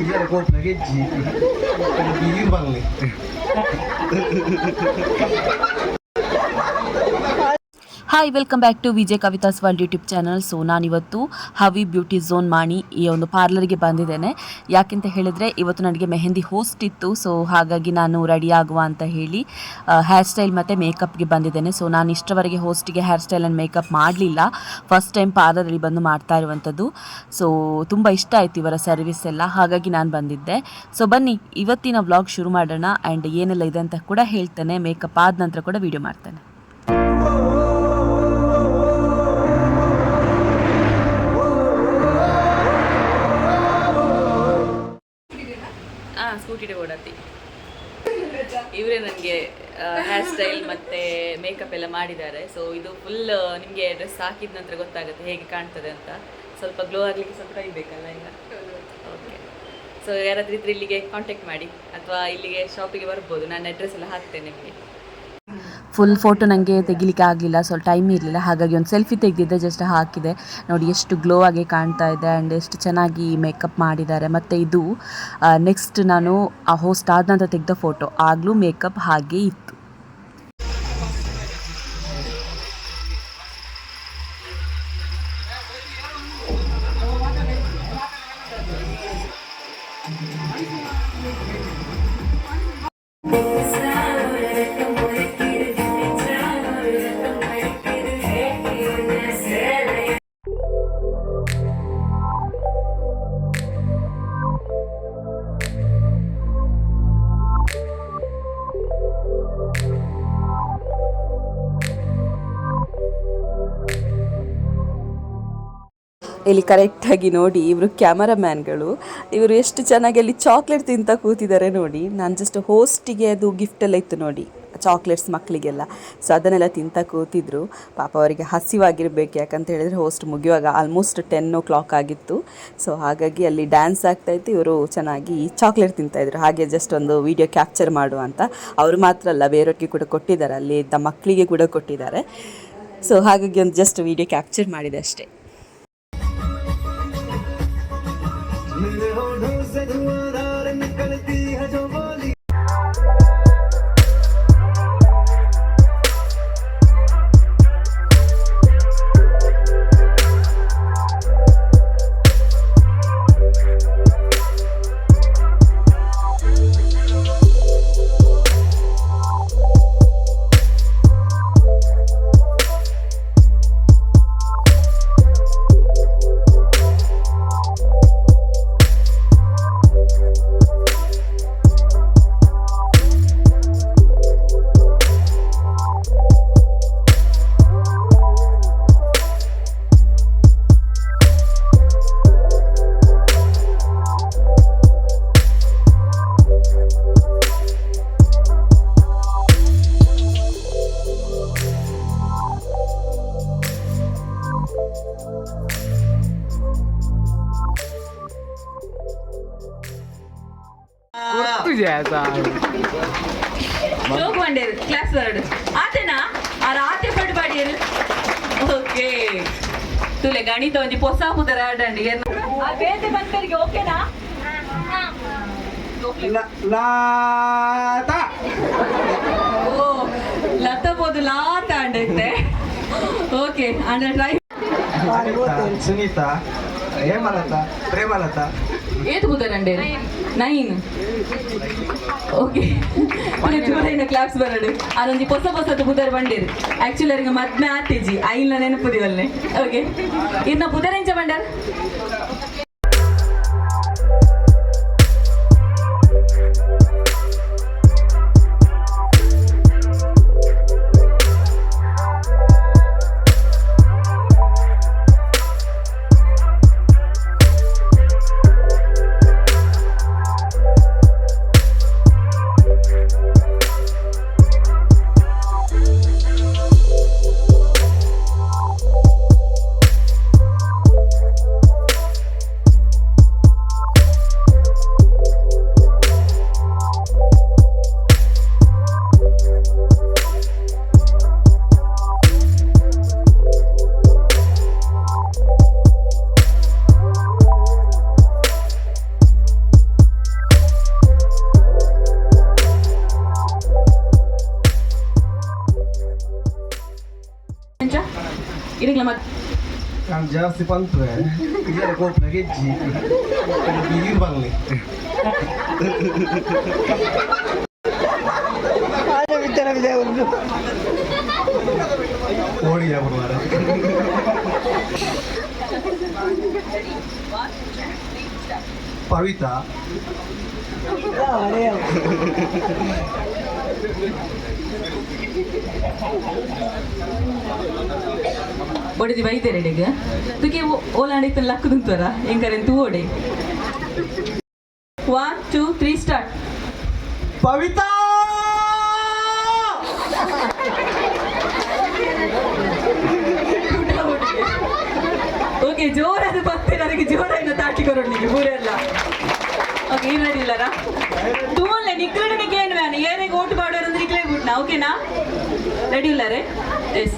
iya aku lagi ji gini bang nih hi welcome back to Vijay Kavitha's world YouTube channel so ನಾನಿವತ್ತು ಹವಿ beauty zone ಮಾಣಿ ಈ ಒಂದು ಪಾರ್ಲರ್ಗೆ ಬಂದಿದ್ದೇನೆ. ಯಾಕೆಂತ ಹೇಳಿದರೆ, ಇವತ್ತು ನನಗೆ ಮೆಹಂದಿ ಹೋಸ್ಟ್ ಇತ್ತು. ಸೊ ಹಾಗಾಗಿ ನಾನು ರೆಡಿ ಆಗುವ ಅಂತ ಹೇಳಿ ಹೇರ್ ಸ್ಟೈಲ್ ಮತ್ತು ಮೇಕಪ್ಗೆ ಬಂದಿದ್ದೇನೆ. ಸೊ ನಾನು ಇಷ್ಟವರೆಗೆ ಹೋಸ್ಟಿಗೆ ಹೇರ್ ಸ್ಟೈಲ್ ಆ್ಯಂಡ್ ಮೇಕಪ್ ಮಾಡಲಿಲ್ಲ. ಫಸ್ಟ್ ಟೈಮ್ ಪಾರ್ಲರಲ್ಲಿ ಬಂದು ಮಾಡ್ತಾ ಇರುವಂಥದ್ದು ಸೊ ತುಂಬ ಇಷ್ಟ ಆಯಿತು ಇವರ ಸರ್ವಿಸ್ ಎಲ್ಲ. ಹಾಗಾಗಿ ನಾನು ಬಂದಿದ್ದೆ. ಸೊ ಬನ್ನಿ, ಇವತ್ತಿನ ವ್ಲಾಗ್ ಶುರು ಮಾಡೋಣ. ಆ್ಯಂಡ್ ಏನೆಲ್ಲ ಇದೆ ಅಂತ ಕೂಡ ಹೇಳ್ತೇನೆ. ಮೇಕಪ್ ಆದ ನಂತರ ಕೂಡ ವೀಡಿಯೋ ಮಾಡ್ತೇನೆ. ಸ್ಕೂಟಿಡೆ ಓಡಾತಿ ಇವರೇ ನನಗೆ ಹೇರ್ ಸ್ಟೈಲ್ ಮತ್ತು ಮೇಕಪ್ ಎಲ್ಲ ಮಾಡಿದ್ದಾರೆ. ಸೊ ಇದು ಫುಲ್ ನಿಮಗೆ ಡ್ರೆಸ್ ಹಾಕಿದ ನಂತರ ಗೊತ್ತಾಗುತ್ತೆ ಹೇಗೆ ಕಾಣ್ತದೆ ಅಂತ. ಸ್ವಲ್ಪ ಗ್ಲೋ ಆಗಲಿಕ್ಕೆ ಸ್ವಲ್ಪ ಟೈಮ್ ಬೇಕಲ್ಲ ಈಗ ಓಕೆ ಸೊ ಯಾರಾದ್ರೂ ಇದ್ರೆ ಇಲ್ಲಿಗೆ ಕಾಂಟ್ಯಾಕ್ಟ್ ಮಾಡಿ. ಅಥವಾ ಇಲ್ಲಿಗೆ ಶಾಪಿಗೆ ಬರ್ಬೋದು. ನಾನು ಅಡ್ರೆಸ್ ಎಲ್ಲ ಹಾಕ್ತೇನೆ ನಿಮಗೆ. ಫುಲ್ ಫೋಟೋ ನನಗೆ ತೆಗಿಲಿಕ್ಕೆ ಆಗಲಿಲ್ಲ, ಸ್ವಲ್ಪ ಟೈಮ್ ಇರಲಿಲ್ಲ. ಹಾಗಾಗಿ ಒಂದು ಸೆಲ್ಫಿ ತೆಗೆದಿದ್ದೆ ಜಸ್ಟ್ ಹಾಕಿದೆ. ನೋಡಿ ಎಷ್ಟು ಗ್ಲೋ ಆಗಿ ಕಾಣ್ತಾ ಇದೆ ಆ್ಯಂಡ್ ಎಷ್ಟು ಚೆನ್ನಾಗಿ ಮೇಕಪ್ ಮಾಡಿದ್ದಾರೆ. ಮತ್ತು ಇದು ನೆಕ್ಸ್ಟ್ ನಾನು ಆ ಹೋಸ್ಟ್ ಆದ ನಂತರ ತೆಗೆದ ಫೋಟೋ ಆಗಲೂ ಮೇಕಪ್ ಹಾಗೆ ಇತ್ತು. ಇಲ್ಲಿ ಕರೆಕ್ಟಾಗಿ ನೋಡಿ ಇವರು ಕ್ಯಾಮರಾಮ್ಯಾನ್ಗಳು ಇವರು ಎಷ್ಟು ಚೆನ್ನಾಗಿ ಅಲ್ಲಿ ಚಾಕ್ಲೇಟ್ ತಿಂತ ಕೂತಿದ್ದಾರೆ ನೋಡಿ. ನಾನು ಜಸ್ಟ್ ಹೋಸ್ಟಿಗೆ ಅದು ಗಿಫ್ಟ್ ಎಲ್ಲ ಇತ್ತು ನೋಡಿ ಚಾಕ್ಲೇಟ್ಸ್ ಮಕ್ಕಳಿಗೆಲ್ಲ ಸೊ ಅದನ್ನೆಲ್ಲ ತಿಂತ ಕೂತಿದ್ರು. ಪಾಪ ಅವರಿಗೆ ಹಸಿವಾಗಿರ್ಬೇಕು, ಯಾಕಂತ ಹೇಳಿದರೆ ಹೋಸ್ಟ್ ಮುಗಿಯುವಾಗ ಆಲ್ಮೋಸ್ಟ್ ಟೆನ್ ಓ ಕ್ಲಾಕ್ ಆಗಿತ್ತು. ಸೊ ಹಾಗಾಗಿ ಅಲ್ಲಿ ಡ್ಯಾನ್ಸ್ ಆಗ್ತಾಯಿತ್ತು ಇವರು ಚೆನ್ನಾಗಿ ಚಾಕ್ಲೇಟ್ ತಿಂತಾಯಿದ್ರು ಹಾಗೆ ಜಸ್ಟ್ ಒಂದು ವಿಡಿಯೋ ಕ್ಯಾಪ್ಚರ್ ಮಾಡು ಅಂತ. ಅವರು ಮಾತ್ರ ಅಲ್ಲ, ಬೇರೆಯವ್ರಿಗೆ ಕೂಡ ಕೊಟ್ಟಿದ್ದಾರೆ. ಅಲ್ಲಿ ಇದ್ದ ಮಕ್ಕಳಿಗೆ ಕೂಡ ಕೊಟ್ಟಿದ್ದಾರೆ. ಸೊ ಹಾಗಾಗಿ ಒಂದು ಜಸ್ಟ್ ವಿಡಿಯೋ ಕ್ಯಾಪ್ಚರ್ ಮಾಡಿದೆ ಅಷ್ಟೇ. मेरे होठों से धुआंधार निकलती है जो बोली ಜೋಗ್ ಮಂಡೇರು ಕ್ಲಾಸ್ ವರ್ಡ್ ಆತೇನಾ? ಆರ ಆತೆ ಪಡ್ ಬಾಡಿಯರು ಓಕೆ ತುಲೆ ಗಣಿತ ಒಂಜಿ ಪೊಸ ಪುದರ ಆಡಂಡಿ ಆ ಬೇತೆ ಬಂದರಿಗೆ ಓಕೆನಾ? ಲಾತ. ಓ ಲತ ಬೋದು ಲಾತ ಅಂಡೈತೆ ಓಕೆ ಅಂಡ ಟ್ರೈ ಸುನೀತಾ ಹೇಮಲತಾ ಪ್ರೇಮಲತಾ. ಏತು ಬುದರಂಡೆ ನೈನ್ ಓಕೆ ಚೂರೈನ ಕ್ಲಾಸ್ ಬರಡು ಅದೊಂದು ಹೊಸ ಹೊಸದು ಬುಧರ್ ಬಂಡೇರು ಆಕ್ಚುಲಿ ಅವ್ರಿಗೆ ಮದ್ಮೆ ಆತೇಜಿ. ಐಲ್ನ ನೆನಪುದಿವಲ್ಲೆ ಓಕೆ ಇನ್ನ ಬುದರ್ ಎಂಚ ಬಂಡಾರ ಇರಿಗ್ಲ ಮತ್ತೆ ನಾನು ಜಾಸ್ತಿ ಪಂತ್ರೆ ಇದರ ಕೋಟ್ಲ ಗೆಜ್ಜಿ? ನೀರು ಬರಲಿ ಓಡಿಯ ಬರುವಾರ ಪವಿತ್ರ ಒಡಿದಿ ಬೈತೆ ರೆಡಿಗೆ ತುಕೆ ಓಲಾಂಡಿತ್ತು ಲಕ್ಕದಂತವರ ಹೆಂಗಾರೆ ತು ಓಡಿ. One two three start Pavitha! Okay ಜೋರಾದ ಭಕ್ತಿ ನನಗೆ ಜೋರಾಗಿ ತಾಟಿ ಕೊರೊಡ್ಲಿಕ್ಕೆ ಪೂರೆಲ್ಲ ಓಕೆ ಏನು ನಡೀಲಾರ ತೂವಲ್ಲೇ ನಿಕ್ಕಳಿಗೆ ಏನು ವ್ಯಾನ್ ಏನಿಗೆ ಓಟ್ ಮಾಡೋರು ಅಂದ್ರೆ ಇಕ್ಲೇ ಬಿಟ್ನಾ ಓಕೆನಾ ರೆಡಿ ಇಲ್ಲಾರೆ ಎಸ್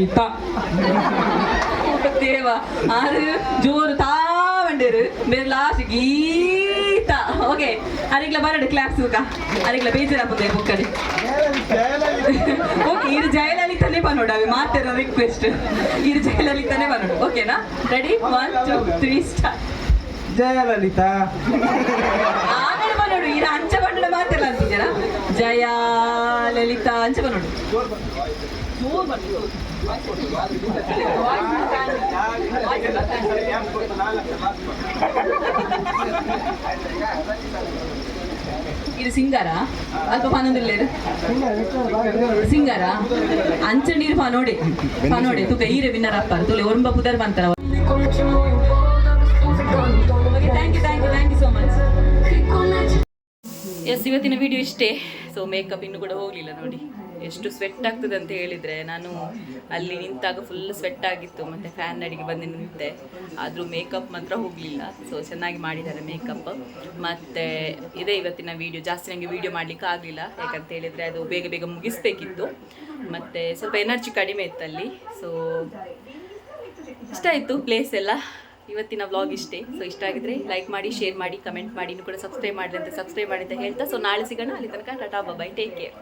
ಗೀತ ದೇವ ಆರು ಜೋರು ಬೇರೆ ಲಾಸ್ಟ್ ಗೀತ ಓಕೆ ಅರಿಗ್ಲ ಬರಡು ಕ್ಲಾಸ್ ಸುಖ ಅರಿಗ್ಲ ಬೇಜಾರಾಗ್ತದೆ ಬುಕ್ಕಡಿ ಓಕೆ ಇದು ಜಯಲಲಿತಾನೇ ಬನ್ನೋಡು ಮಾತಿರೋ ರಿಕ್ವೆಸ್ಟ್ ಇದು ಜಯಲಲಿತಾನೇ ಬನ್ನೋಡು ಓಕೆನಾ ready one two three start Jayalalitha ಆಮೇಲೆ ಬನ್ನೋಡು ಇದು ಅಂಚ ಬಣ್ಣದ ಮಾತಿಲ್ಲ ಅಂತಿದ್ದೀರಾ ಜಯ ಲಲಿತಾ ಅಂಚ ಬನ್ನೋಡು ಇದು ಸಿಂಗಾರ? ಅಲ್ಪ ಪನೊಂದಿಲ್ಲೇರು ಸಿಂಗಾರ? ಅಂಚಂಡೀರು ಪನೋಡೆ ನೋಡಿ. ತುಕ ಈರೆ ವಿನ್ನರ್ ಅಪ್ಪ ತುಲೆ ಒರಂಬ ಪುದರ್ ಬಂತಾರ you thank you thank you so much yes ಇವತ್ತಿನ ವಿಡಿಯೋ ಇಷ್ಟೇ. ಸೊ ಮೇಕಪ್ ಇನ್ನು ಕೂಡ ಹೋಗಲಿಲ್ಲ ನೋಡಿ. ಎಷ್ಟು ಸ್ವೆಟ್ ಆಗ್ತದೆ ಅಂತ ಹೇಳಿದರೆ ನಾನು ಅಲ್ಲಿ ನಿಂತಾಗ ಫುಲ್ ಸ್ವೆಟ್ ಆಗಿತ್ತು, ಮತ್ತೆ ಫ್ಯಾನ್ ಅಡಿಗೆ ಬಂದು ನಿಂತೆ. ಆದರೂ ಮೇಕಪ್ ಮಾತ್ರ ಹೋಗಲಿಲ್ಲ. ಸೊ ಚೆನ್ನಾಗಿ ಮಾಡಿದ್ದಾರೆ ಮೇಕಪ್ ಮತ್ತು ಇದೇ ಇವತ್ತಿನ ವಿಡಿಯೋ ಜಾಸ್ತಿ ನನಗೆ ವಿಡಿಯೋ ಮಾಡ್ಲಿಕ್ಕೆ ಆಗಲಿಲ್ಲ. ಯಾಕಂತ ಹೇಳಿದ್ರೆ ಅದು ಬೇಗ ಬೇಗ ಮುಗಿಸ್ಬೇಕಿತ್ತು. ಮತ್ತೆ ಸ್ವಲ್ಪ ಎನರ್ಜಿ ಕಡಿಮೆ ಇತ್ತು ಅಲ್ಲಿ. ಸೊ ಇಷ್ಟ ಆಯಿತು ಪ್ಲೇಸ್ ಎಲ್ಲ. ಇವತ್ತಿನ ವ್ಲಾಗ್ ಇಷ್ಟೇ. ಸೊ ಇಷ್ಟ ಆಗಿದ್ರೆ ಲೈಕ್ ಮಾಡಿ ಶೇರ್ ಮಾಡಿ ಕಮೆಂಟ್ ಮಾಡಿ. ಇನ್ನು ಕೂಡ ಸಬ್ಸ್ಕ್ರೈಬ್ ಮಾಡಿದಂತೆ ಸಬ್ಸ್ಕ್ರೈಬ್ ಮಾಡಿ ಅಂತ ಹೇಳ್ತಾ. ಸೊ ನಾಳೆ ಸಿಗೋಣ. ಅಲ್ಲಿ ತನಕ ಟಾಟಾ ಬಾಯ್ ಟೇಕ್ ಕೇರ್